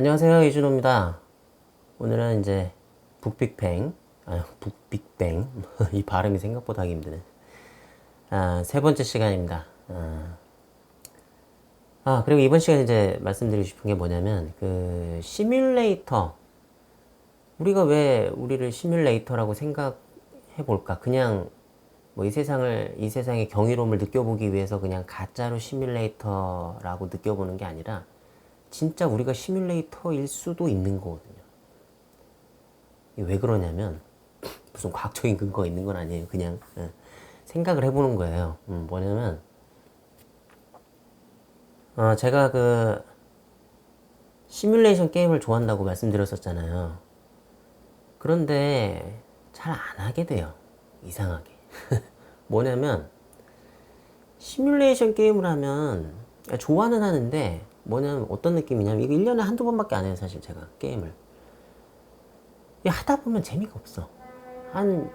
안녕하세요 이준호입니다. 오늘은 이제 북빅뱅, 아 북빅뱅 이 발음이 생각보다 하기 힘드네. 아, 세 번째 시간입니다. 아, 아, 그리고 이번 시간에 이제 말씀드리고 싶은 게 뭐냐면 그 시뮬레이터 우리가 왜 우리를 시뮬레이터라고 생각해 볼까? 그냥 뭐 이 세상을 이 세상의 경이로움을 느껴보기 위해서 그냥 가짜로 시뮬레이터라고 느껴보는 게 아니라 진짜 우리가 시뮬레이터일 수도 있는 거거든요. 왜 그러냐면 무슨 과학적인 근거가 있는 건 아니에요. 그냥 예, 생각을 해보는 거예요. 음, 뭐냐면 어, 제가 그 시뮬레이션 게임을 좋아한다고 말씀드렸었잖아요. 그런데 잘 안 하게 돼요. 이상하게. 뭐냐면 시뮬레이션 게임을 하면 좋아는 하는데 뭐냐면 어떤 느낌이냐면 이거 1년에 한두 번밖에 안 해요 사실 제가 게임을. 하다 보면 재미가 없어. 한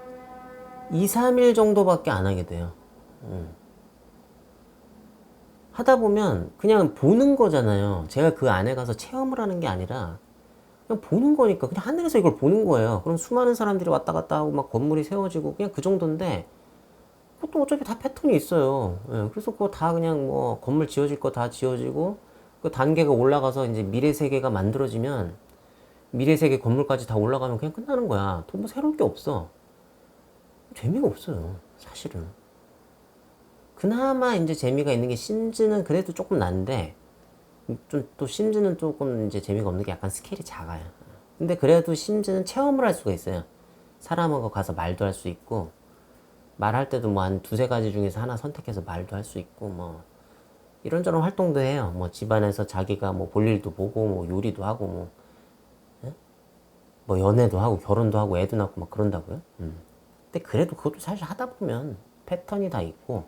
2, 3일 정도밖에 안 하게 돼요. 음. 하다 보면 그냥 보는 거잖아요. 제가 그 안에 가서 체험을 하는 게 아니라 그냥 보는 거니까 그냥 하늘에서 이걸 보는 거예요. 그럼 수많은 사람들이 왔다 갔다 하고 막 건물이 세워지고 그냥 그 정도인데 그것도 어차피 다 패턴이 있어요. 예, 그래서 그거 다 그냥 뭐 건물 지어질 거 다 지어지고 그 단계가 올라가서 이제 미래 세계가 만들어지면 미래 세계 건물까지 다 올라가면 그냥 끝나는 거야. 또뭐 새로울 게 없어. 재미가 없어요. 사실은. 그나마 이제 재미가 있는 게 심즈는 그래도 조금 난데 좀 또 심즈는 조금 이제 재미가 없는 게 약간 스케일이 작아요. 근데 그래도 심즈는 체험을 할 수가 있어요. 사람하고 가서 말도 할 수 있고 말할 때도 뭐 한 두세 가지 중에서 하나 선택해서 말도 할 수 있고 뭐 이런저런 활동도 해요. 뭐 집안에서 자기가 뭐 볼일도 보고 뭐 요리도 하고 뭐, 예? 뭐 연애도 하고 결혼도 하고 애도 낳고 막 그런다고요. 음. 근데 그래도 그것도 사실 하다 보면 패턴이 다 있고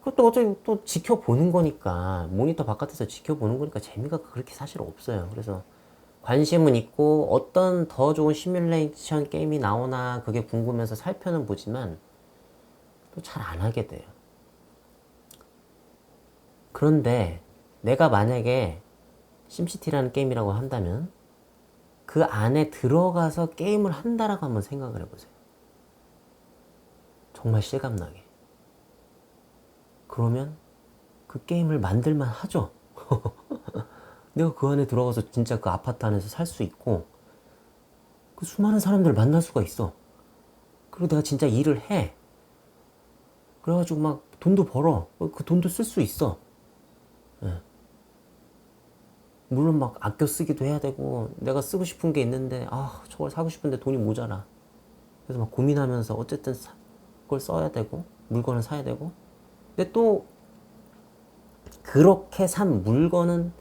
그것도 어차피 또 지켜보는 거니까 모니터 바깥에서 지켜보는 거니까 재미가 그렇게 사실 없어요. 그래서 관심은 있고 어떤 더 좋은 시뮬레이션 게임이 나오나 그게 궁금해서 살펴는 보지만 또 잘 안 하게 돼요. 그런데 내가 만약에 심시티라는 게임이라고 한다면 그 안에 들어가서 게임을 한다라고 한번 생각을 해보세요. 정말 실감나게. 그러면 그 게임을 만들만 하죠. 내가 그 안에 들어가서 진짜 그 아파트 안에서 살 수 있고 그 수많은 사람들을 만날 수가 있어. 그리고 내가 진짜 일을 해. 그래가지고 막 돈도 벌어. 그 돈도 쓸 수 있어. 예. 물론 막 아껴 쓰기도 해야 되고 내가 쓰고 싶은 게 있는데 아 저걸 사고 싶은데 돈이 모자라 그래서 막 고민하면서 어쨌든 사, 그걸 써야 되고 물건을 사야 되고 근데 또 그렇게 산 물건은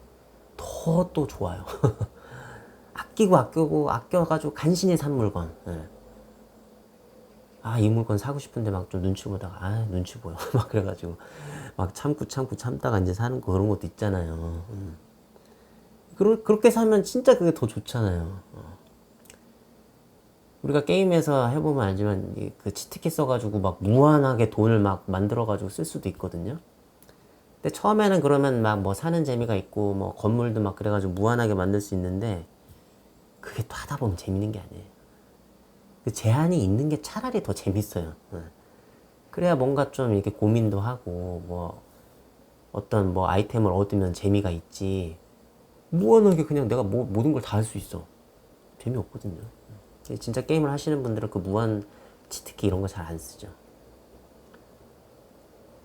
더 또 좋아요 아끼고 아끼고 아껴가지고 간신히 산 물건 예. 아이 물건 사고 싶은데 막 좀 눈치 보다가 아 눈치 보여 막 그래가지고 막 참고 참고 참다가 이제 사는 거 그런 것도 있잖아요. 음. 그러, 그렇게 사면 진짜 그게 더 좋잖아요. 어. 우리가 게임에서 해보면 알지만 그 치트키 써가지고 막 무한하게 돈을 막 만들어가지고 쓸 수도 있거든요. 근데 처음에는 그러면 막 뭐 사는 재미가 있고 뭐 건물도 막 그래가지고 무한하게 만들 수 있는데 그게 또 하다 보면 재밌는 게 아니에요. 그 제한이 있는 게 차라리 더 재밌어요. 어. 그래야 뭔가 좀 이렇게 고민도 하고 뭐 어떤 뭐 아이템을 얻으면 재미가 있지 무한하게 그냥 내가 뭐, 모든 걸 다 할 수 있어 재미없거든요 진짜 게임을 하시는 분들은 그 무한 치트키 이런 거 잘 안 쓰죠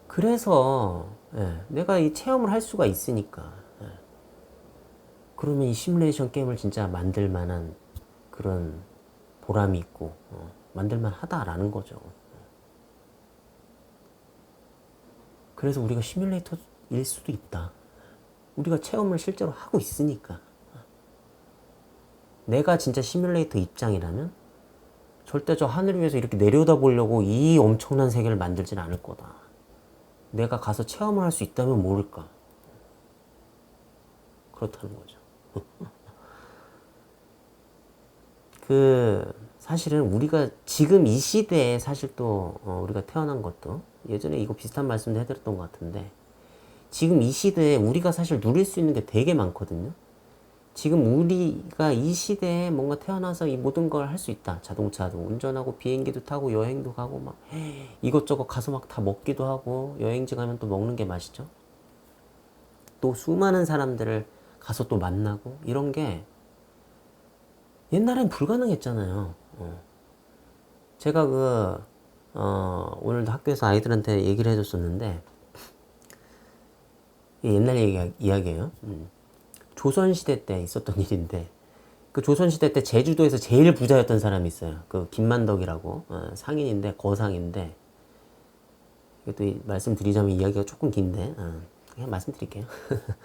그래서 예, 내가 이 체험을 할 수가 있으니까 예. 그러면 이 시뮬레이션 게임을 진짜 만들 만한 그런 보람이 있고 어, 만들 만 하다라는 거죠 그래서 우리가 시뮬레이터일 수도 있다. 우리가 체험을 실제로 하고 있으니까. 내가 진짜 시뮬레이터 입장이라면 절대 저 하늘 위에서 이렇게 내려다 보려고 이 엄청난 세계를 만들진 않을 거다. 내가 가서 체험을 할 수 있다면 모를까. 그렇다는 거죠. 그 사실은 우리가 지금 이 시대에 사실 또 어, 우리가 태어난 것도 예전에 이거 비슷한 말씀도 해드렸던 것 같은데 지금 이 시대에 우리가 사실 누릴 수 있는 게 되게 많거든요. 지금 우리가 이 시대에 뭔가 태어나서 이 모든 걸 할 수 있다. 자동차도 운전하고 비행기도 타고 여행도 가고 막 이것저것 가서 막 다 먹기도 하고 여행지 가면 또 먹는 게 맛이죠. 또 수많은 사람들을 가서 또 만나고 이런 게 옛날엔 불가능했잖아요. 어. 제가 그, 어, 오늘도 학교에서 아이들한테 얘기를 해줬었는데, 옛날 얘기, 이야기예요. 음. 조선시대 때 있었던 일인데, 그 조선시대 때 제주도에서 제일 부자였던 사람이 있어요. 그 김만덕이라고, 어, 상인인데, 거상인데, 이- 말씀드리자면 이야기가 조금 긴데, 어, 그냥 말씀드릴게요.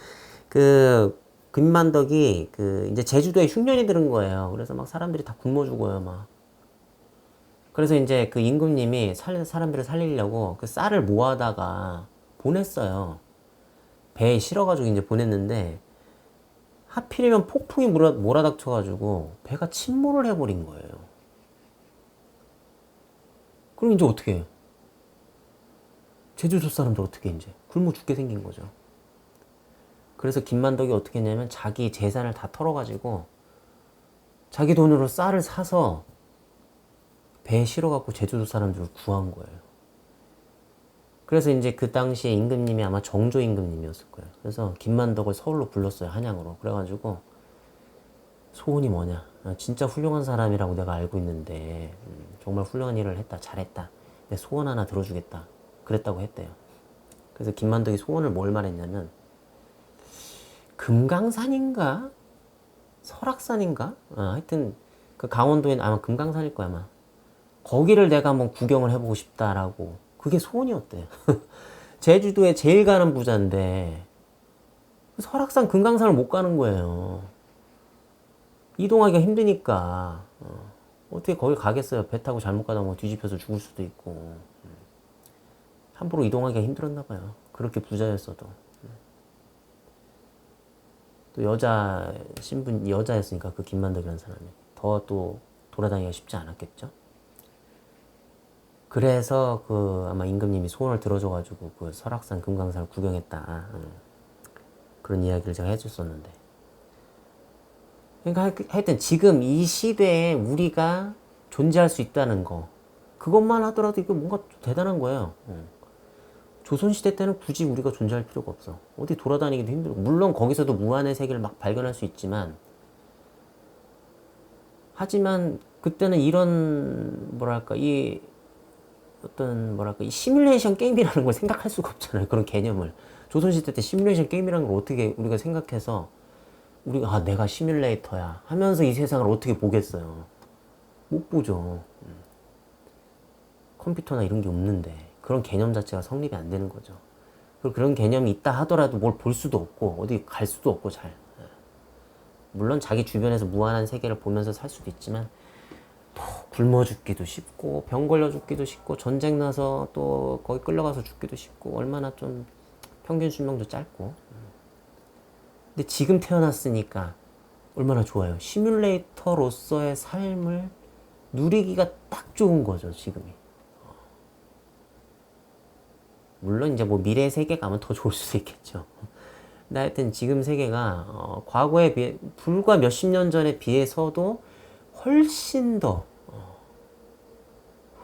그, 김만덕이 그, 이제 제주도에 흉년이 들은 거예요. 그래서 막 사람들이 다 굶어 죽어요, 막. 그래서 이제 그 임금님이 살, 사람들을 살리려고 그 쌀을 모아다가 보냈어요. 배에 실어가지고 이제 보냈는데 하필이면 폭풍이 몰아, 몰아닥쳐가지고 배가 침몰을 해버린 거예요. 그럼 이제 어떻게 해요? 제주도 사람들 어떻게 이제 굶어 죽게 생긴 거죠. 그래서 김만덕이 어떻게 했냐면 자기 재산을 다 털어가지고 자기 돈으로 쌀을 사서 배에 실어갖고 제주도 사람들을 구한 거예요. 그래서 이제 그 당시에 임금님이 아마 정조 임금님이었을 거예요. 그래서 김만덕을 서울로 불렀어요, 한양으로. 그래가지고 소원이 뭐냐? 아, 진짜 훌륭한 사람이라고 내가 알고 있는데 음, 정말 훌륭한 일을 했다, 잘했다. 내 소원 하나 들어주겠다. 그랬다고 했대요. 그래서 김만덕이 소원을 뭘 말했냐면 금강산인가 설악산인가? 아, 하여튼 그 강원도에 아마 금강산일 거야 아마. 거기를 내가 한번 구경을 해보고 싶다라고 그게 소원이었대. 제주도에 제일 가는 부자인데 설악산 금강산을 못 가는 거예요. 이동하기가 힘드니까 어, 어떻게 거기 가겠어요? 배 타고 잘못 가다 뭐 뒤집혀서 죽을 수도 있고 음. 함부로 이동하기가 힘들었나 봐요. 그렇게 부자였어도 음. 또 여자 신분 여자였으니까 그 김만덕이라는 사람이 더 또 돌아다니기가 쉽지 않았겠죠. 그래서 그 아마 임금님이 소원을 들어줘가지고 그 설악산 금강산을 구경했다. 음. 그런 이야기를 제가 해줬었는데. 그러니까 하- 하여튼 지금 이 시대에 우리가 존재할 수 있다는 거 그것만 하더라도 이거 뭔가 좀 대단한 거예요. 음. 조선시대 때는 굳이 우리가 존재할 필요가 없어. 어디 돌아다니기도 힘들고. 물론 거기서도 무한의 세계를 막 발견할 수 있지만 하지만 그때는 이런 뭐랄까 이 어떤 뭐랄까 이 시뮬레이션 게임이라는 걸 생각할 수가 없잖아요. 그런 개념을 조선시대 때 시뮬레이션 게임이라는 걸 어떻게 우리가 생각해서 우리가 아 내가 시뮬레이터야 하면서 이 세상을 어떻게 보겠어요? 못 보죠. 음. 컴퓨터나 이런 게 없는데 그런 개념 자체가 성립이 안 되는 거죠. 그리고 그런 개념이 있다 하더라도 뭘 볼 수도 없고 어디 갈 수도 없고 잘. 예. 물론 자기 주변에서 무한한 세계를 보면서 살 수도 있지만 또 굶어 죽기도 쉽고 병 걸려 죽기도 쉽고 전쟁 나서 또 거기 끌려가서 죽기도 쉽고 얼마나 좀 평균 수명도 짧고. 근데 지금 태어났으니까 얼마나 좋아요. 시뮬레이터로서의 삶을 누리기가 딱 좋은 거죠 지금이. 물론 이제 뭐 미래 세계 가면 더 좋을 수도 있겠죠. 근데 하여튼 지금 세계가 어, 과거에 비해 불과 몇십 년 전에 비해서도 훨씬 더 어,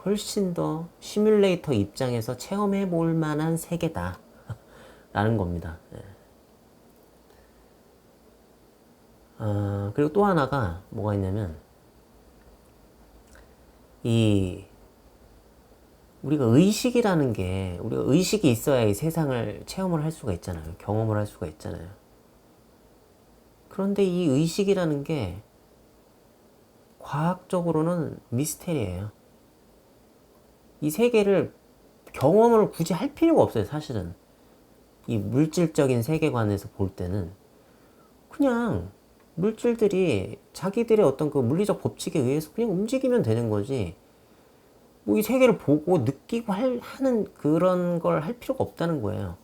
훨씬 더 시뮬레이터 입장에서 체험해 볼 만한 세계다 라는 겁니다. 예. 아, 그리고 또 하나가 뭐가 있냐면 이 우리가 의식이라는 게 우리가 의식이 있어야 이 세상을 체험을 할 수가 있잖아요. 경험을 할 수가 있잖아요. 그런데 이 의식이라는 게 과학적으로는 미스테리예요. 이 세계를 경험을 굳이 할 필요가 없어요, 사실은. 이 물질적인 세계관에서 볼 때는 그냥 물질들이 자기들의 어떤 그 물리적 법칙에 의해서 그냥 움직이면 되는 거지. 뭐 이 세계를 보고 느끼고 할, 하는 그런 걸 할 필요가 없다는 거예요.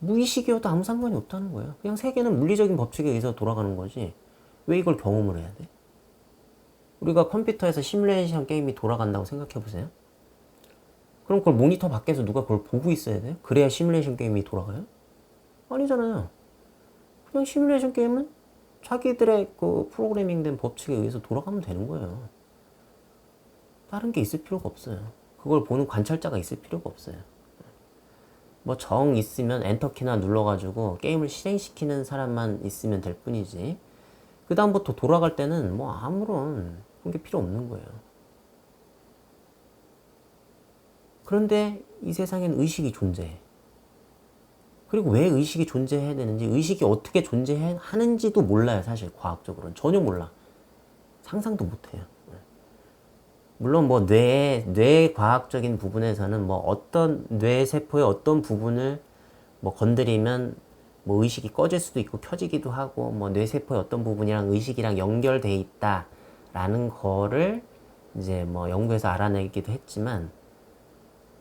무의식이어도 아무 상관이 없다는 거예요. 그냥 세계는 물리적인 법칙에 의해서 돌아가는 거지. 왜 이걸 경험을 해야 돼? 우리가 컴퓨터에서 시뮬레이션 게임이 돌아간다고 생각해 보세요. 그럼 그걸 모니터 밖에서 누가 그걸 보고 있어야 돼요? 그래야 시뮬레이션 게임이 돌아가요? 아니잖아요. 그냥 시뮬레이션 게임은 자기들의 그 프로그래밍된 법칙에 의해서 돌아가면 되는 거예요. 다른 게 있을 필요가 없어요. 그걸 보는 관찰자가 있을 필요가 없어요. 뭐 정 있으면 엔터키나 눌러가지고 게임을 실행시키는 사람만 있으면 될 뿐이지. 그 다음부터 돌아갈 때는 뭐 아무런 그런 게 필요 없는 거예요. 그런데 이 세상엔 의식이 존재해. 그리고 왜 의식이 존재해야 되는지, 의식이 어떻게 존재하는지도 몰라요, 사실, 과학적으로는. 전혀 몰라. 상상도 못 해요. 물론 뭐 뇌, 뇌 과학적인 부분에서는 뭐 어떤 뇌 세포의 어떤 부분을 뭐 건드리면 뭐 의식이 꺼질 수도 있고 켜지기도 하고 뭐 뇌 세포의 어떤 부분이랑 의식이랑 연결돼 있다 라는 거를 이제 뭐 연구해서 알아내기도 했지만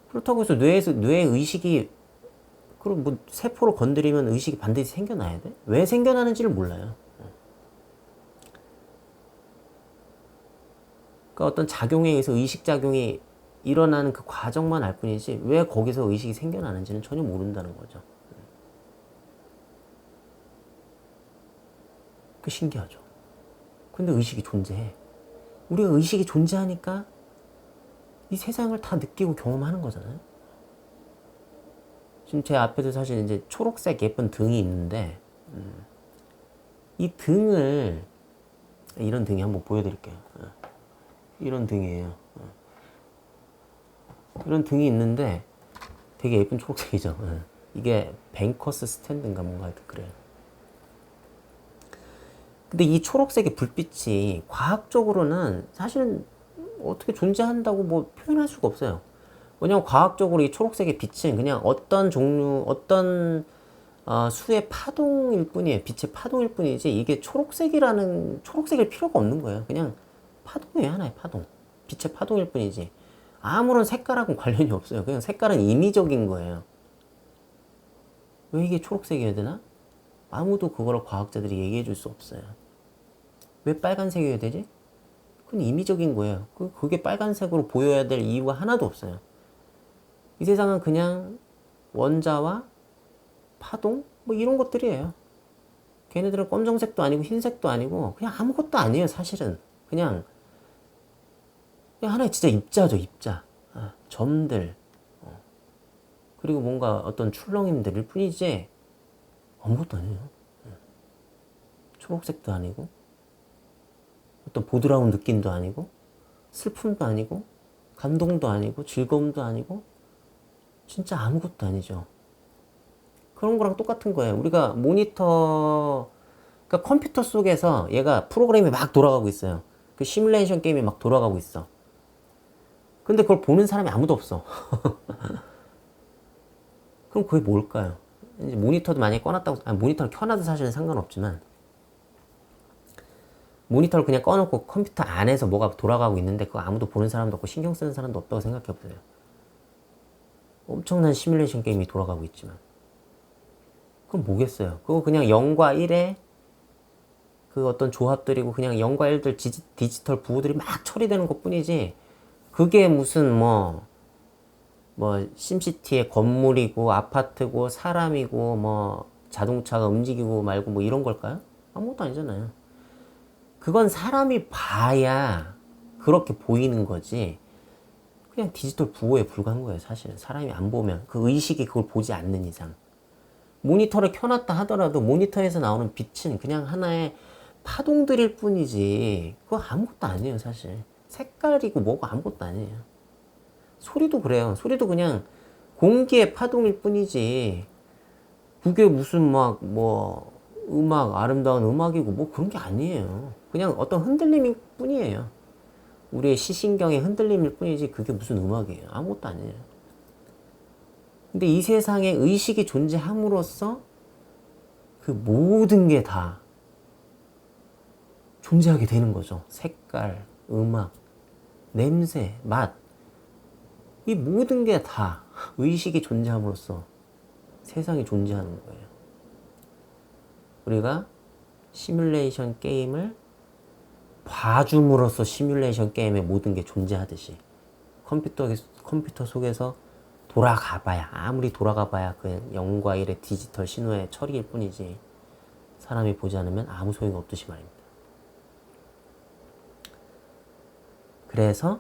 그렇다고 해서 뇌에서 뇌 의식이 그럼 뭐 세포를 건드리면 의식이 반드시 생겨나야 돼? 왜 생겨나는지를 몰라요. 그러니까 어떤 작용에 의해서 의식 작용이 일어나는 그 과정만 알 뿐이지 왜 거기서 의식이 생겨나는지는 전혀 모른다는 거죠. 그 신기하죠. 근데 의식이 존재해. 우리가 의식이 존재하니까 이 세상을 다 느끼고 경험하는 거잖아요. 지금 제 앞에도 사실 이제 초록색 예쁜 등이 있는데 음, 이 등을 이런 등이 한번 보여드릴게요. 어. 이런 등이에요. 어. 이런 등이 있는데 되게 예쁜 초록색이죠. 어. 이게 뱅커스 스탠드인가 뭔가 그래요. 근데 이 초록색의 불빛이 과학적으로는 사실은 어떻게 존재한다고 뭐 표현할 수가 없어요. 왜냐면 과학적으로 이 초록색의 빛은 그냥 어떤 종류, 어떤 어, 수의 파동일 뿐이에요. 빛의 파동일 뿐이지 이게 초록색이라는 초록색일 필요가 없는 거예요. 그냥 파동이에요. 하나의 파동. 빛의 파동일 뿐이지 아무런 색깔하고는 관련이 없어요. 그냥 색깔은 임의적인 거예요. 왜 이게 초록색이어야 되나? 아무도 그거를 과학자들이 얘기해 줄 수 없어요. 왜 빨간색이어야 되지? 그건 임의적인 거예요. 그, 그게 빨간색으로 보여야 될 이유가 하나도 없어요. 이 세상은 그냥 원자와 파동? 뭐 이런 것들이에요. 걔네들은 검정색도 아니고 흰색도 아니고 그냥 아무것도 아니에요, 사실은. 그냥, 그냥 하나의 진짜 입자죠, 입자. 아, 점들. 어. 그리고 뭔가 어떤 출렁임들일 뿐이지 아무것도 아니에요. 예. 초록색도 아니고 어떤 보드라운 느낌도 아니고 슬픔도 아니고 감동도 아니고 즐거움도 아니고 진짜 아무것도 아니죠. 그런 거랑 똑같은 거예요. 우리가 모니터, 그러니까 컴퓨터 속에서 얘가 프로그램이 막 돌아가고 있어요. 그 시뮬레이션 게임이 막 돌아가고 있어. 근데 그걸 보는 사람이 아무도 없어. 그럼 그게 뭘까요? 이제 모니터도 만약에 꺼놨다고, 아니, 모니터를 켜놔도 사실은 상관없지만, 모니터를 그냥 꺼놓고 컴퓨터 안에서 뭐가 돌아가고 있는데 그거 아무도 보는 사람도 없고 신경 쓰는 사람도 없다고 생각해 보세요. 엄청난 시뮬레이션 게임이 돌아가고 있지만. 그럼 뭐겠어요? 그거 그냥 0과 1의 그 어떤 조합들이고 그냥 0과 1들 디지털 부호들이 막 처리되는 것 뿐이지 그게 무슨 뭐, 뭐, 심시티의 건물이고 아파트고 사람이고 뭐 자동차가 움직이고 말고 뭐 이런 걸까요? 아무것도 아니잖아요. 그건 사람이 봐야 그렇게 보이는 거지. 그냥 디지털 부호에 불과한 거예요, 사실은. 사람이 안 보면. 그 의식이 그걸 보지 않는 이상. 모니터를 켜놨다 하더라도 모니터에서 나오는 빛은 그냥 하나의 파동들일 뿐이지. 그거 아무것도 아니에요, 사실. 색깔이고 뭐고 아무것도 아니에요. 소리도 그래요. 소리도 그냥 공기의 파동일 뿐이지. 그게 무슨 막, 뭐, 음악, 아름다운 음악이고 뭐 그런 게 아니에요. 그냥 어떤 흔들림일 뿐이에요. 우리의 시신경의 흔들림일 뿐이지 그게 무슨 음악이에요. 아무것도 아니에요. 근데 이 세상에 의식이 존재함으로써 그 모든 게 다 존재하게 되는 거죠. 색깔, 음악, 냄새, 맛. 이 모든 게 다 의식이 존재함으로써 세상이 존재하는 거예요. 우리가 시뮬레이션 게임을 봐줌으로써 시뮬레이션 게임의 모든 게 존재하듯이 컴퓨터, 컴퓨터 속에서 돌아가 봐야, 아무리 돌아가 봐야 그 0과 1의 디지털 신호의 처리일 뿐이지 사람이 보지 않으면 아무 소용 없듯이 말입니다. 그래서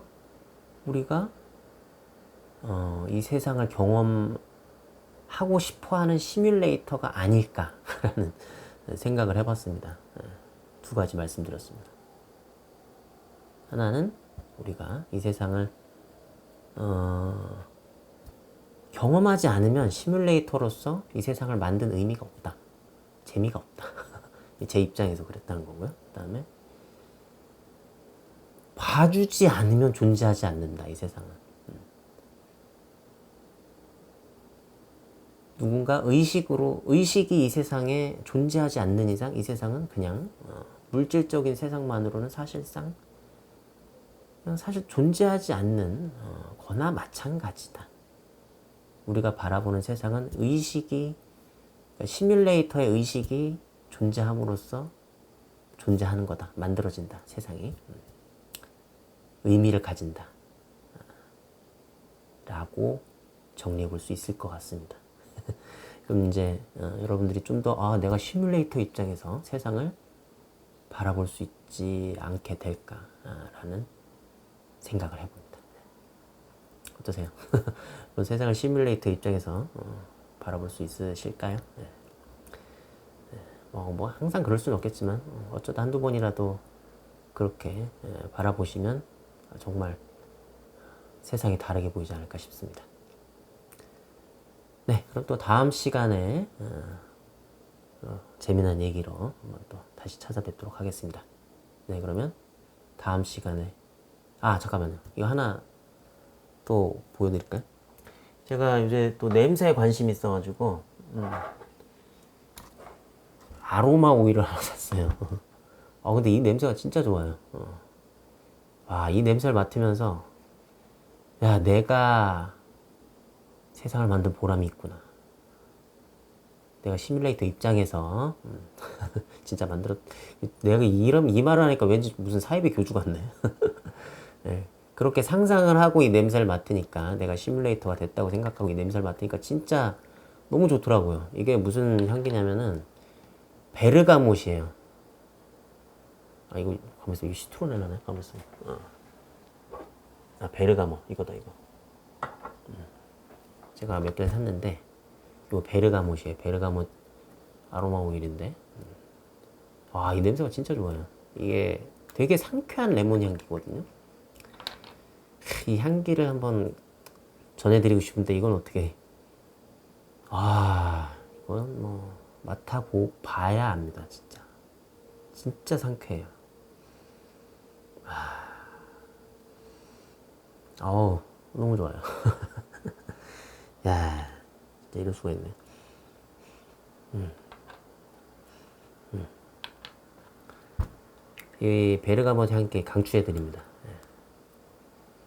우리가 어, 이 세상을 경험하고 싶어 하는 시뮬레이터가 아닐까라는 생각을 해봤습니다. 예, 두 가지 말씀드렸습니다. 하나는 우리가 이 세상을 어, 경험하지 않으면 시뮬레이터로서 이 세상을 만든 의미가 없다. 재미가 없다. 제 입장에서 그랬다는 거고요. 그 다음에 봐주지 않으면 존재하지 않는다. 이 세상은. 누군가 의식으로 의식이 이 세상에 존재하지 않는 이상 이 세상은 그냥 어, 물질적인 세상만으로는 사실상 사실 존재하지 않는 어, 거나 마찬가지다. 우리가 바라보는 세상은 의식이 그러니까 시뮬레이터의 의식이 존재함으로써 존재하는 거다. 만들어진다. 세상이. 음. 의미를 가진다. 라고 정리해 볼 수 있을 것 같습니다. 그럼 이제 어, 여러분들이 좀 더 아, 내가 시뮬레이터 입장에서 세상을 바라볼 수 있지 않게 될까라는 생각을 해봅니다. 어떠세요? 세상을 시뮬레이터 입장에서 어, 바라볼 수 있으실까요? 네. 네. 뭐, 뭐 항상 그럴 수는 없겠지만 어, 어쩌다 한두 번이라도 그렇게 예, 바라보시면 정말 세상이 다르게 보이지 않을까 싶습니다. 네, 그럼 또 다음 시간에 어, 어, 재미난 얘기로 한번 또 다시 찾아뵙도록 하겠습니다. 네, 그러면 다음 시간에 아 잠깐만요. 이거 하나 또 보여드릴까요? 제가 요새 또 냄새에 관심이 있어가지고 음, 아로마 오일을 하나 샀어요. 어 근데 이 냄새가 진짜 좋아요. 어. 와, 이 냄새를 맡으면서 야, 내가 세상을 만든 보람이 있구나. 내가 시뮬레이터 입장에서 음, 진짜 만들었. 내가 이름 이 말을 하니까 왠지 무슨 사이비 교주 같네. 네, 그렇게 상상을 하고 이 냄새를 맡으니까 내가 시뮬레이터가 됐다고 생각하고 이 냄새를 맡으니까 진짜 너무 좋더라고요. 이게 무슨 향기냐면은 베르가못이에요. 아 이거 가만있어 이거 시트론엘라네 가만있어. 어. 아 베르가못 이거다 이거. 음. 제가 몇 개를 샀는데 이거 베르가못이에요. 베르가못 아로마 오일인데. 음. 와이 냄새가 진짜 좋아요. 이게 되게 상쾌한 레몬 향기거든요. 이 향기를 한번 전해드리고 싶은데 이건 어떻게 아 이건 뭐 맡아보 봐야 압니다 진짜 진짜 상쾌해요 아 어우 너무 좋아요 야 이럴 수가 있네 음. 음. 이 베르가못 향기 강추해 드립니다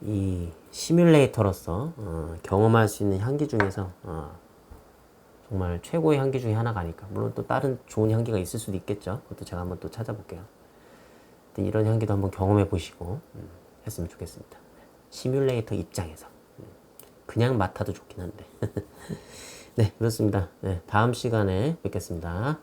이 시뮬레이터로서 어, 경험할 수 있는 향기 중에서 어, 정말 최고의 향기 중에 하나가 아닐까. 물론 또 다른 좋은 향기가 있을 수도 있겠죠. 그것도 제가 한번 또 찾아볼게요. 이런 향기도 한번 경험해 보시고 음, 했으면 좋겠습니다. 시뮬레이터 입장에서 음, 그냥 맡아도 좋긴 한데. 네, 그렇습니다. 네, 다음 시간에 뵙겠습니다.